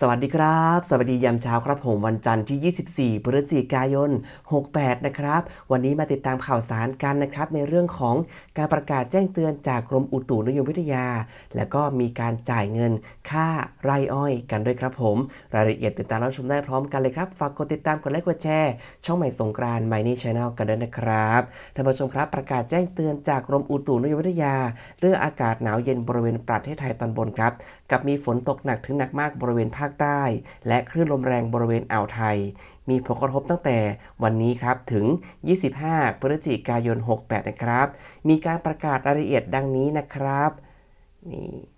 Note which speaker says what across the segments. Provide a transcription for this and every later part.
Speaker 1: สวัสดีครับ สวัสดียามเช้าครับผมวันจันทร์ที่ 24 พฤศจิกายน 68 นะครับ วันนี้มาติดตามข่าวสารกันนะครับ ในเรื่องของการประกาศแจ้งเตือนจากกรมอุตุนิยมวิทยา แล้วก็มีการจ่ายเงินค่าไร่อ้อยกันด้วยครับผม รายละเอียดติดตามรับชมได้พร้อมกันเลยครับ ฝากกดติดตามกดไลค์กดแชร์ช่องใหม่สงกรานต์ My New Channel กันด้วยนะครับท่านผู้ชมครับประกาศแจ้งเตือนจากกรมอุตุนิยมวิทยา เรื่องอากาศหนาวเย็นบริเวณประเทศไทยตอนบนครับกับมีฝนตกหนักถึงหนักมากบริเวณภาคใต้ และคลื่นลมแรงบริเวณอ่าวไทย มีผลกระทบตั้งแต่วันนี้ครับถึง 25 พฤศจิกายน 68 นะครับ มีการประกาศรายละเอียดดังนี้นะครับนี่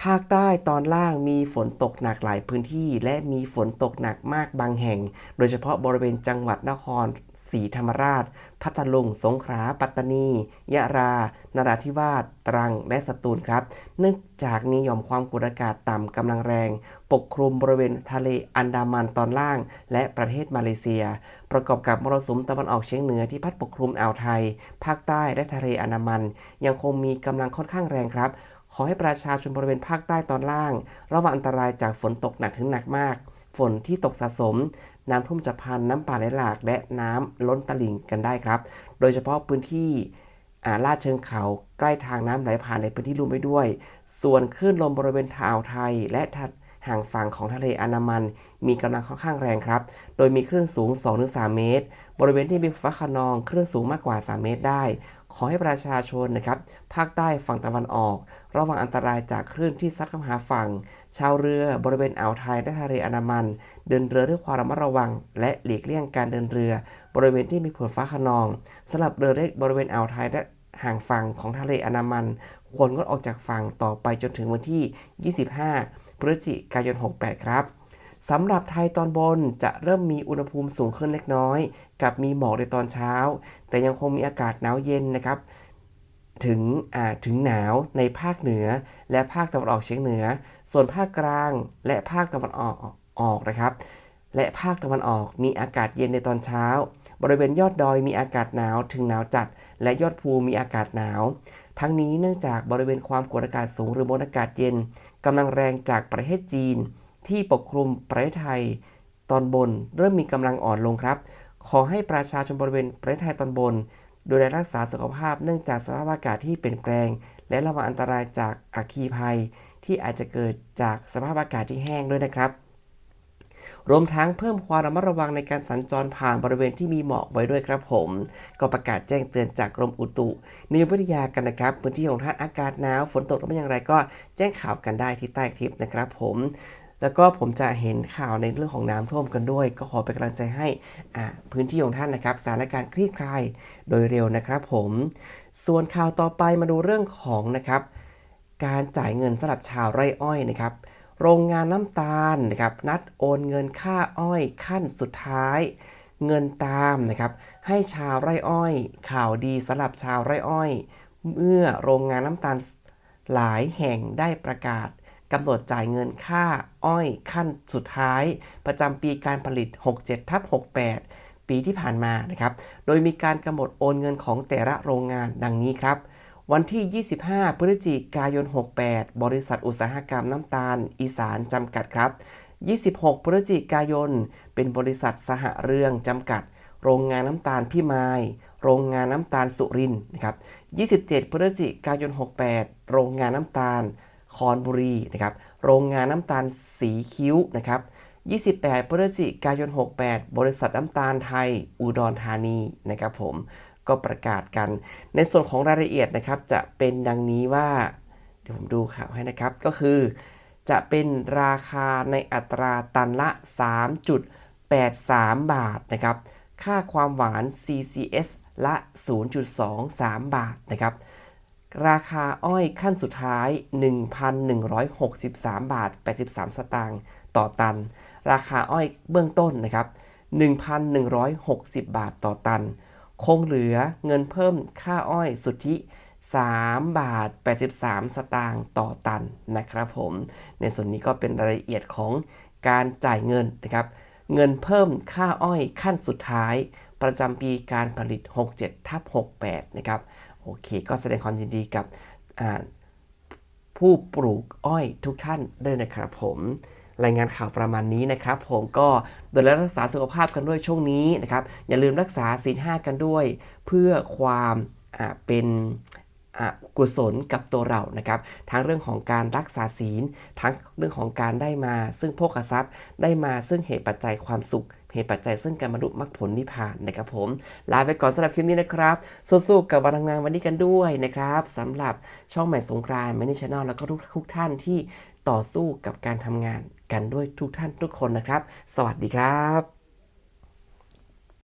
Speaker 1: ภาคใต้ตอนล่างมีฝนตกหนักหลายพื้นที่ และมีฝนตกหนักมากบางแห่ง โดยเฉพาะบริเวณจังหวัดนครศรีธรรมราช พัทลุง สงขลา ปัตตานี ยะรา นราธิวาส ตรัง และสตูลครับ เนื่องจากมีหย่อมความกดอากาศต่ำกำลังแรง ปกคลุมบริเวณทะเลอันดามันตอนล่าง และประเทศมาเลเซีย ประกอบกับมรสุมตะวันออกเฉียงเหนือที่พัดปกคลุมอ่าวไทย ภาคใต้และทะเลอันดามัน ยังคงมีกำลังค่อนข้างแรงครับ ขอให้ประชาชนบริเวณภาคใต้ตอนล่าง ระวังอันตรายจากฝนตกหนักถึงหนักมาก ฝนที่ตกสะสม น้ำท่วมฉับพลันน้ำป่าไหลหลาก และน้ำล้นตลิ่งกันได้ครับ โดยเฉพาะพื้นที่ลาดเชิงเขาใกล้ทางน้ำไหลผ่านในพื้นที่ลุ่มไปด้วย ส่วนคลื่นลมบริเวณอ่าวไทย และห่างฝั่งของทะเลอันามัน มีกำลังค่อนข้างแรงครับ โดยมีคลื่นสูง 2-3 เมตร บริเวณที่มีฟ้าคะนองคลื่นสูงมากกว่า 3 เมตรได้ ขอให้ประชาชนนะครับภาคใต้ฝั่งตะวันออก ระวังอันตรายจากคลื่นที่ซัดเข้าหาฝั่ง ชาวเรือบริเวณอ่าวไทยและทะเลอันดามัน เดินเรือด้วยความระมัดระวัง และหลีกเลี่ยงการเดินเรือ บริเวณที่มีฝนฟ้าคะนองสำหรับเรือเล็กบริเวณอ่าวไทยและห่างฝั่งของทะเลอันดามัน ควรงดออกจากฝั่งต่อไปจนถึงวันที่ 25พฤศจิกายน 68 ครับ สำหรับไทยตอนบนจะเริ่มมีอุณหภูมิสูงขึ้นเล็กน้อย กับมีหมอกในตอนเช้า แต่ยังคงมีอากาศหนาวเย็นนะครับ ถึงถึงหนาวในภาคเหนือ และภาคตะวันออกเฉียงเหนือ ส่วนภาคกลางและภาคตะวันออกออกนะครับ และภาคตะวันออกมีอากาศเย็นในตอนเช้า บริเวณยอดดอยมีอากาศหนาวถึงหนาวจัด และยอดภูมีอากาศหนาว ทั้งนี้เนื่องจากบริเวณความกดอากาศสูงหรือมวลอากาศเย็นกำลังแรงจากประเทศจีน ที่ปกคลุมประเทศไทยตอนบน เริ่มมีกำลังอ่อนลงครับ ขอให้ประชาชนบริเวณประเทศไทยตอนบน ดูแลรักษาสุขภาพเนื่องจากสภาพอากาศที่เปลี่ยนแปลง และระวังอันตรายจากอัคคีภัย ที่อาจจะเกิดจากสภาพอากาศที่แห้งด้วยนะครับ รวมทั้งเพิ่มความระมัดระวังในการสัญจรผ่านบริเวณที่มีหมอกไว้ด้วยครับผม ก็ประกาศแจ้งเตือนจากกรมอุตุนิยมวิทยากันนะครับพื้นที่ของท่านอากาศหนาวฝนตกหรือไม่อย่างไรก็แจ้งข่าวกันได้ที่ใต้คลิปนะครับผม แล้วก็ผมจะเห็นข่าวในเรื่องของน้ำท่วมกันด้วย ก็ขอเป็นกำลังใจให้พื้นที่ของท่านนะครับสถานการณ์คลี่คลายโดยเร็วนะครับ ผม ส่วนข่าวต่อไปมาดูเรื่องของนะครับการจ่ายเงินสำหรับชาวไร่อ้อยนะครับโรงงานน้ำตาลนะครับนัดโอนเงินค่าอ้อยขั้นสุดท้าย เงินตามนะครับให้ชาวไร่อ้อย ข่าวดีสำหรับชาวไร่อ้อย เมื่อโรงงานน้ำตาลหลายแห่งได้ประกาศ กำหนดจ่ายเงินค่าอ้อยขั้นสุดท้าย ประจำปีการผลิต 67ทับ68 ปีที่ผ่านมานะครับ โดยมีการกำหนดโอนเงินของแต่ละโรงงานดังนี้ครับ วันที่ 25 พฤศจิกายน 68 บริษัทอุตสาหกรรมน้ำตาล อีสานจำกัดครับ 26 พฤศจิกายน เป็นบริษัทสหเรืองจำกัด โรงงานน้ำตาลพี่มายโรงงานน้ำตาลสุรินนะครับ 27 พฤศจิกายน 68 โรงงานน้ำตาล คอนบุรีนะครับโรงงานน้ำตาลสีคิ้วนะครับ28 พฤศจิกายน 68 บริษัทน้ำตาลไทย อุดรธานีนะครับผมก็ประกาศกัน ในส่วนของรายละเอียดนะครับจะเป็นดังนี้ว่า เดี๋ยวผมดูข่าวให้นะครับก็คือ จะเป็นราคาในอัตราตันละ 3.83 บาทนะครับค่าความหวาน CCS ละ 0.23 บาทนะครับ ราคาอ้อยขั้นสุดท้าย 1,163 บาท 83 สตางค์ต่อตัน ราคาอ้อยเบื้องต้นนะครับ 1,160 บาทต่อตัน คงเหลือเงินเพิ่มค่าอ้อยสุทธิ 3 บาท 83 สตางค์ต่อตันนะครับผม ในส่วนนี้ก็เป็นรายละเอียดของการจ่ายเงินนะครับ เงินเพิ่มค่าอ้อยขั้นสุดท้าย ประจำปีการผลิต 67ทับ68 นะครับ โอเค ก็แสดงความยินดีกับผู้ปลูกอ้อยทุกท่านด้วยนะครับผม รายงานข่าวประมาณนี้นะครับ ผมก็ดูแลรักษาสุขภาพกันด้วยช่วงนี้นะครับ อย่าลืมรักษาศีลห้ากันด้วย เพื่อความเป็น กุศลกับตัวเรานะครับ ทั้งเรื่องของการรักษาศีล ทั้งเรื่องของการได้มา ซึ่งโภคทรัพย์ ได้มาซึ่งเหตุปัจจัยความสุข เหตุปัจจัยซึ่งการบรรลุมรรคผลนิพพานนะครับผม ลาไปก่อนสำหรับคลิปนี้นะครับ สู้ๆกับวันทำงานวันนี้กันด้วยนะครับสำหรับช่องใหม่สงกรานต์มินิชแนลแล้วก็ทุกทุกท่านที่ต่อสู้กับการทำงานกันด้วยทุกท่านทุกคนนะครับ สวัสดีครับ